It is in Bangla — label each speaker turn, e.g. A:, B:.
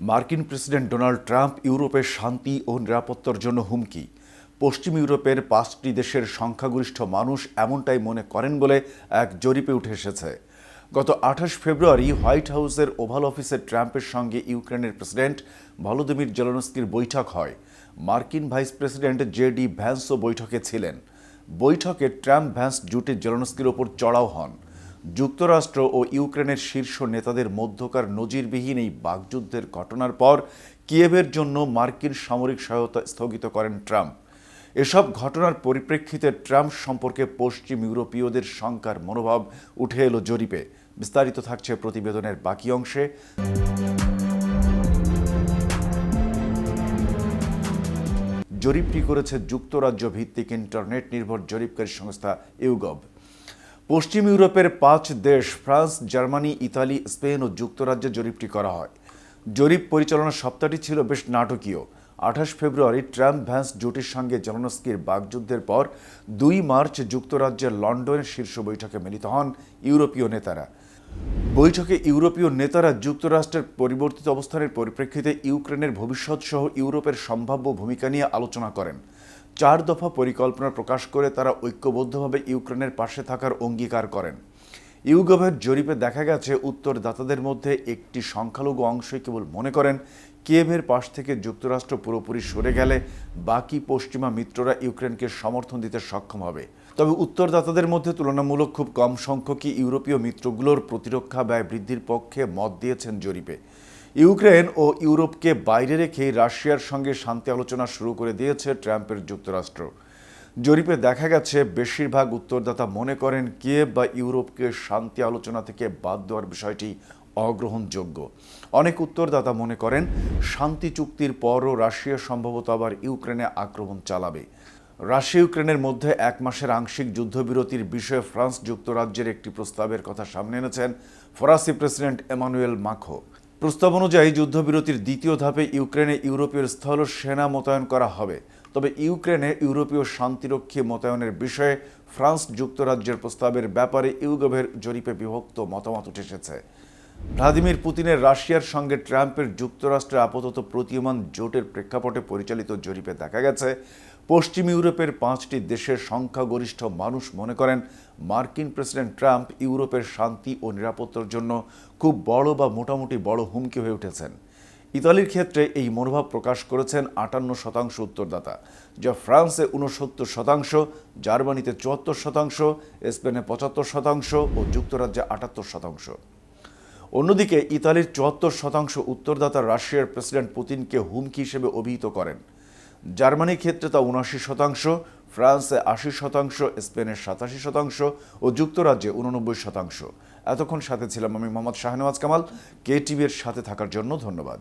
A: মার্কিন প্রেসিডেন্ট ডোনাল্ড ট্রাম্প ইউরোপের শান্তি ও নিরাপত্তার জন্য হুমকি। পশ্চিম ইউরোপের পাঁচটি দেশের সংখ্যাগরিষ্ঠ মানুষ এমনটাই মনে করেন বলে এক জরিপে উঠে এসেছে। গত আঠাশ ফেব্রুয়ারি হোয়াইট হাউসের ওভাল অফিসে ট্রাম্পের সঙ্গে ইউক্রেনের প্রেসিডেন্ট ভলোদিমির জেলনস্কির বৈঠক হয়। মার্কিন ভাইস প্রেসিডেন্ট জে ডি ভ্যান্সও বৈঠকে ছিলেন। বৈঠকে ট্রাম্প ভ্যান্স জুটে জেলনস্কির ওপর চড়াও হন। যুক্তরাষ্ট্র ও ইউক্রেনের শীর্ষ নেতাদের মধ্যকার নজিরবিহীন এই বাকযুদ্ধের ঘটনার পর কিয়েভের জন্য মার্কিন সামরিক সহায়তা স্থগিত করেন ট্রাম্প। এসব ঘটনার পরিপ্রেক্ষিতে ট্রাম্প সম্পর্কে পশ্চিম ইউরোপীয়দের শঙ্কার মনোভাব উঠে এলো জরিপে। বিস্তারিত থাকছে প্রতিবেদনের বাকি অংশে। জরিপটি করেছে যুক্তরাজ্য ভিত্তিক ইন্টারনেট নির্ভর জরিপকারী সংস্থা ইউগভ। পশ্চিম ইউরোপের পাঁচ দেশ, ফ্রান্স, জার্মানি, ইতালি, স্পেন ও যুক্তরাজ্যে জরিপটি করা হয়। জরিপ পরিচালনার সপ্তাহটি ছিল বেশ নাটকীয়। আঠাশ ফেব্রুয়ারি ট্রাম্প ভ্যান্স জোটের সঙ্গে জেলনস্কির বাগযুদ্ধের পর দুই মার্চ যুক্তরাজ্যের লন্ডনের শীর্ষ বৈঠকে মিলিত হন ইউরোপীয় নেতারা। বৈঠকে ইউরোপীয় নেতারা যুক্তরাষ্ট্রের পরিবর্তিত অবস্থানের পরিপ্রেক্ষিতে ইউক্রেনের ভবিষ্যৎ সহ ইউরোপের সম্ভাব্য ভূমিকা নিয়ে আলোচনা করেন। চার দফা পরিকল্পনা প্রকাশ করে তারা ঐক্যবদ্ধভাবে ইউক্রেনের পাশে থাকার অঙ্গীকার করেন। ইউগভের জরিপে দেখা গেছে, উত্তরদাতাদের মধ্যে একটি সংখ্যালঘু অংশই কেবল মনে করেন, কিয়েভের পাশ থেকে যুক্তরাষ্ট্র পুরোপুরি সরে গেলে বাকি পশ্চিমা মিত্ররা ইউক্রেনকে সমর্থন দিতে সক্ষম হবে। তবে উত্তরদাতাদের মধ্যে তুলনামূলক খুব কম সংখ্যকই ইউরোপীয় মিত্রগুলোর প্রতিরক্ষা ব্যয় বৃদ্ধির পক্ষে মত দিয়েছেন জরিপে। ইউক্রেন ও ইউরোপকে বাইরে রেখে রাশিয়ার সঙ্গে শান্তি আলোচনা শুরু করে দিয়েছে ট্রাম্পের যুক্তরাষ্ট্র। জরিপে দেখা গেছে, বেশিরভাগ উত্তরদাতা মনে করেন কিয়েভ বা ইউরোপকে শান্তি আলোচনা থেকে বাদ দেওয়ার বিষয়টি অগ্রহণযোগ্য। অনেক উত্তরদাতা মনে করেন, শান্তি চুক্তির পরও রাশিয়া সম্ভবত আবার ইউক্রেনে আক্রমণ চালাবে। রাশিয়া ইউক্রেনের মধ্যে এক মাসের আংশিক যুদ্ধবিরতির বিষয়ে ফ্রান্স যুক্তরাজ্যের একটি প্রস্তাবের কথা সামনে এনেছেন ফরাসি প্রেসিডেন্ট এমানুয়েল মাখো। প্রস্তাব অনুযায়ী যুদ্ধবিরতির দ্বিতীয় ধাপে ইউক্রেনে ইউরোপীয় স্থল সেনা মোতায়েন করা হবে। তবে ইউক্রেনে ইউরোপীয় শান্তিরক্ষী মোতায়েনের বিষয়ে ফ্রান্স যুক্তরাজ্যের প্রস্তাবের ব্যাপারে ইউগভের জরিপে বিভক্ত মতামত উঠে এসেছে। ভ্লাদিমির পুতিনের রাশিয়ার সঙ্গে ট্রাম্পের যুক্তরাষ্ট্রের আপাতত প্রতীয়মান জোটের প্রেক্ষাপটে পরিচালিত জরিপে দেখা গেছে পশ্চিম ইউরোপের পাঁচটি দেশের সংখ্যাগরিষ্ঠ মানুষ মনে করেন মার্কিন প্রেসিডেন্ট ট্রাম্প ইউরোপের শান্তি ও নিরাপত্তার জন্য খুব বড় বা মোটামুটি বড় হুমকি হয়ে উঠেছেন। ইতালির ক্ষেত্রে এই মনোভাব প্রকাশ করেছেন আটান্ন শতাংশ উত্তরদাতা, যা ফ্রান্সে উনসত্তর শতাংশ, জার্মানিতে চুয়াত্তর শতাংশ, স্পেনে পঁচাত্তর শতাংশ ও যুক্তরাজ্যে আটাত্তর শতাংশ। অন্যদিকে ইতালির চুয়াত্তর শতাংশ উত্তরদাতা রাশিয়ার প্রেসিডেন্ট পুতিনকে হুমকি হিসেবে অভিহিত করেন। জার্মানির ক্ষেত্রে তা উনআশি শতাংশ, ফ্রান্সে আশি শতাংশ, স্পেনের সাতাশি শতাংশ ও যুক্তরাজ্যে উননব্বই শতাংশ। এতক্ষণ সাথে ছিলাম আমি মোহাম্মদ শাহনওয়াজ কামাল। কে টিভির সাথে থাকার জন্য ধন্যবাদ।